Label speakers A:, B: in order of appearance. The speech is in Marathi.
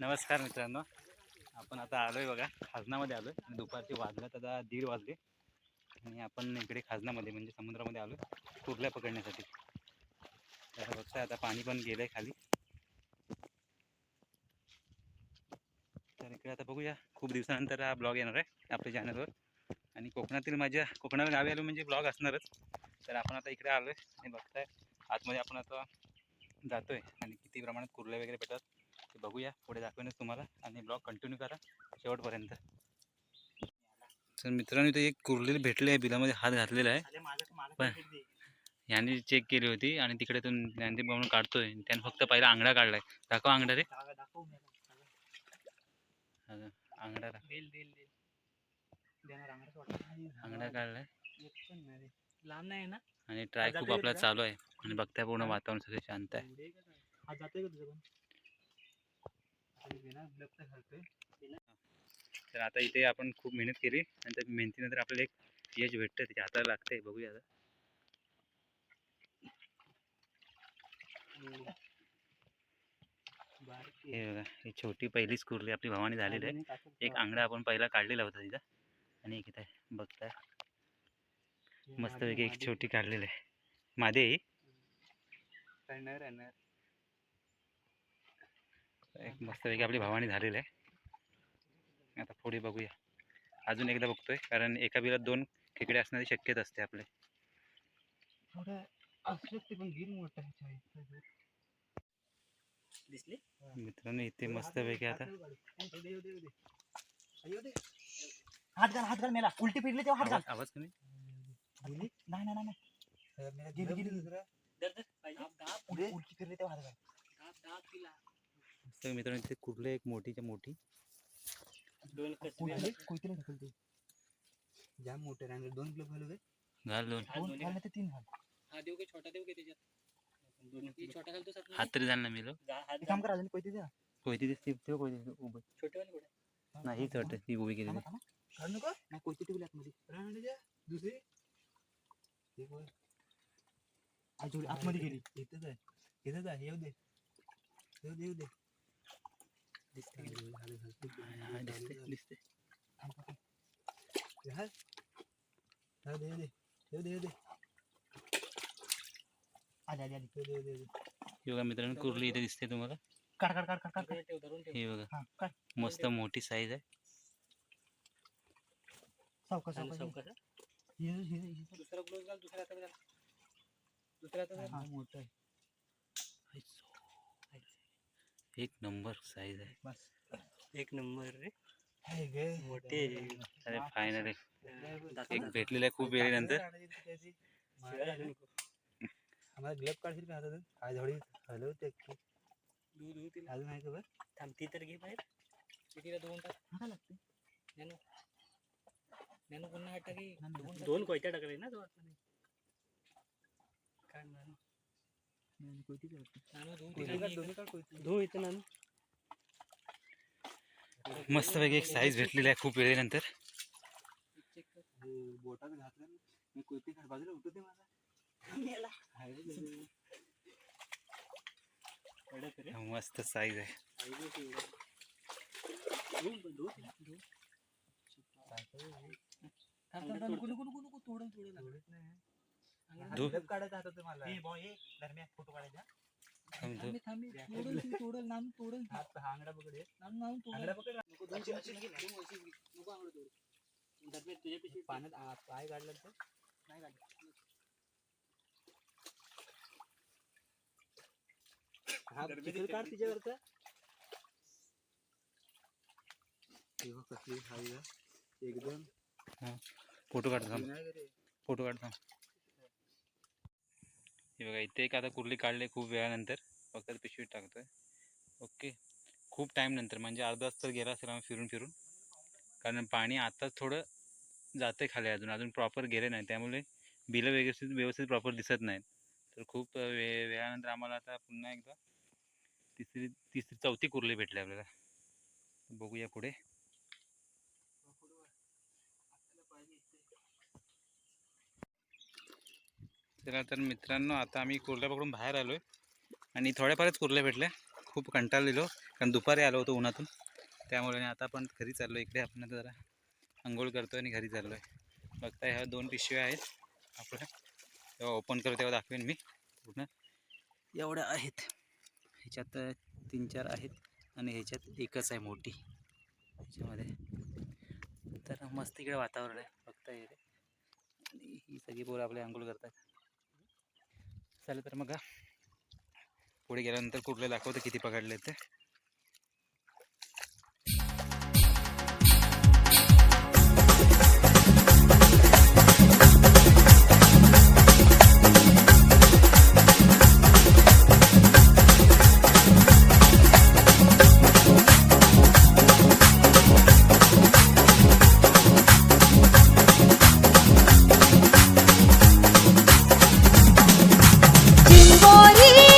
A: नमस्कार मित्रांनो. आपण आता आलोय बघा खाजनामध्ये आलोय. आणि दुपारचे वाजल्यात आता दीड वाजले. आणि आपण इकडे खाजनामध्ये म्हणजे समुद्रामध्ये आलोय कुर्ल्या पकडण्यासाठी. तर बघताय आता पाणी पण गेलंय खाली. तर इकडे आता बघूया खूप दिवसानंतर हा ब्लॉग येणार आहे आपल्या चॅनलवर आणि कोकणातील माझ्या कोकणाला गावी आलो म्हणजे ब्लॉग असणारच. तर आपण आता इकडे आलोय आणि बघताय आतमध्ये आपण आता जातोय. आणि किती प्रमाणात कुर्ल्या वगैरे भेटतात ते बघूया. पुढे दाखवेनच तुम्हाला आणि ब्लॉग कंटिन्यू करा शेवटपर्यंत. तर मित्रांनो इथे एक कुर्ली भेटली आहे बिलामध्ये हात घातलेला आहे. पण यांनी चेक केली होती आणि तिकडे तो ज्ञानदीप म्हणून काढतोय. त्याने फक्त पहिला आंगडा काढलाय. दाखव आंगडा रे आंगडा आंगडा काढलाय.
B: लांब नाही ना?
A: आणि ट्राय खूप आपला? चालू आहे. आणि बघताय पूर्ण वातावरण सगळं शांत आहे
B: हा जातोय का तुझं पण ब्लग तर
A: आता इथे आपण खूप मेहनत केली आणि त्या मेहनतीनंतर आपल्याला एक यश भेटतं त्याच्या हाताला लागतंय. बघूया आता. हे बघा ही छोटी पहिलीच कुर्ली आपली भवानी झालेली आहे. एक आंगडा आपण पहिला काढलेला होता तिथं. आणि एक इथे बघताय. मस्तपैकी एक छोटी काढलेली आहे. मादे आहे एक मस्तपैकी आपली भवानी झालेली आहे. आता पुढे बघूया. अजून एकदा बघतोय कारण एका बिलात दोन खेकडे असण्याची शक्यता असते आपले.
B: थोडं असलं ते पण गिर मोठा आहे दिसले?
A: मित्रांनो इथे मस्तपैकी आता.
B: हात घाल हात घाल मेला. उलटी फिरली तेव्हा हात घाल.
A: आवाज आवाज कमी?
B: नाही नाही नाही, उलटी उलटी फिरली तेव्हा हात घाल.
A: मस्त मित्रांनो इथे कुर्ले एक मोठीच्या मोठी?
B: कोयतीला कोयतीला ढकलते जाम मोठे रांगेल दोन क्लब घालू
A: घाल दोन.
B: दोन घाल तर तीन घाल
C: हा देऊ की? छोटा देऊ की त्याच्यात? ही छोटा घालतोस आतमध्ये?
A: हात तरी जाणार
C: हात
B: एक काम करा कोयती द्या.
A: कोयती दिसते तेव्हा कोयती उभं.
C: छोटेवाले कुठे?
A: नाही वाटतं ती उभी
B: थांबा. काढू नको. नाही कोयती ठेवली आतमध्ये. राहून द्या दुसरी. एक वर. आज एवढी आतमध्ये गेली. इथंच आहे. इथंच आहे. येऊ दे. येऊ दे येऊ दे. दिसते
A: हा, दिसते दिसते
B: थांब, थांब, थांब. घाल. येऊ दे येऊ दे येऊ दे येऊ दे आली आली आली येऊ दे येऊ दे येऊ दे
A: हे बघा मित्रांनो कुर्ली इथे दिसते तुम्हाला
B: काढ काढ काढ काढ काढ
C: धरून ठेव धरून ठेव
A: हे बघा
B: हा काढ
A: मस्त मोठी साईज आहे
B: सावकाश
C: चालेल,
B: सावकाश
C: सावकाश, हा.
B: ये, ये, ये, ये.
C: दुसरा ग्लोव्ह घाल दुसऱ्या हातात घाल दुसऱ्या हातात घाल
B: हा, मोठं आहे
A: एक नंबर साईज आहे.
B: बस.
C: एक नंबर रे. मोठे
A: अरे फायनली एक. भेटलेलं आहे खूप वेळेनंतर.
B: आम्हाला ग्लब काढशील का हातात काय झोडी हलवते की अजून आहे का बरं?
C: थांब ती तर घे बाहेर. ती तिला धुवून टाक?
B: हा लागते
C: नॅनो नॅनो पुन्हा टाकी
B: नाही, नाही,
C: दोन दोन कोयत्या टाकले ना तो नानू
B: नाही, कोयतीच लागते.
C: नानू धुवून
B: कोयती
C: तिला
B: काढ, दोन्ही काढ कोयती.
C: धुवू इथं नानू
A: मस्तपैकी एक साईज भेटलेली आहे खूप वेळेनंतर
C: चेक कर
B: हे बोटात घातलं ना मी कोयती काढ बाजूला उठू दे माझा हाय गे.
C: कडक रे
A: मस्त साईज आहे
C: आई बघ एवढं. धुवून पण धुवू तिला धुवू
B: काय काय हे?
C: थांब थांब थांब नको नको नको नको तोडून तोडून
B: एवढंच नाही
C: अंगण
A: धु.
B: ग्लब काढायचा हातात ते मला.
C: हे बॉ हे
B: दरम्यान फोटो काढायचा.
A: थांब,
C: थांबे थांबे तोडल ती तोडल नानू तोडल. ती.
B: हात हा आंगडा पकड हे.
C: नानू नानू
B: आंगडा
C: तोडल
B: पकड. ना.
C: नको दोन अशीच घे दोन अशीच घे नको आंगडं तोडू. दरम्यान तुझ्या पिशवीत
B: पाण्यात आ- पाय काढला तर?
C: नाही काढलं
B: हा चिखल काढ तिच्यावरचा. हे बघ कसली हाई आहे. एकदम
A: फोटो काढतो थांब.
B: नाही रे.
A: फोटो काढतो थांब. हे बघा इथे एक आता कुर्ली काढले खूप वेळानंतर. फक्त पिशवीत टाकतोय. ओके. खूप टाईम नंतर म्हणजे अर्धा तास तर गेला असेल आम्ही फिरून फिरून. कारण पाणी आताच थोडं जाते खाली अजून. अजून प्रॉपर गेले नाही. त्यामुळे बिलं व्यवस्थित व्यवस्थित प्रॉपर दिसत नाहीत. तर खूप वे वेळानंतर आम्हाला आता पुन्हा एकदा तिसरी तिसरी चौथी कुर्ली भेटली आपल्याला. बघूया पुढे. चला तर मित्रांनो आता आम्ही कुर्ल्या पकडून बाहेर आलोय. आणि थोड्याफारच कुर्ल्या भेटल्या. खूप कंटाळ दिलो कारण दुपारी आलो होतो उन्हातून. त्यामुळे आणि आता आपण घरी चाललो इकडे आपण आता जरा आंघोळ करतो आणि घरी चाललो आहे बघता ह्या दोन पिशव्या आहेत आपल्या. जेव्हा ओपन करू तेव्हा दाखवेन मी पूर्ण. एवढ्या आहेत. ह्याच्यात तीन चार आहेत आणि ह्याच्यात एकच आहे मोठी. ह्याच्यामध्ये. तर मस्त इकडे वातावरण आहे. बघता येते आणि ही सगळी पोरं आपले आंघोळ करतात. चालेल तर मग पुढे गेल्यानंतर कुठले दाखवतं किती पकडले ते.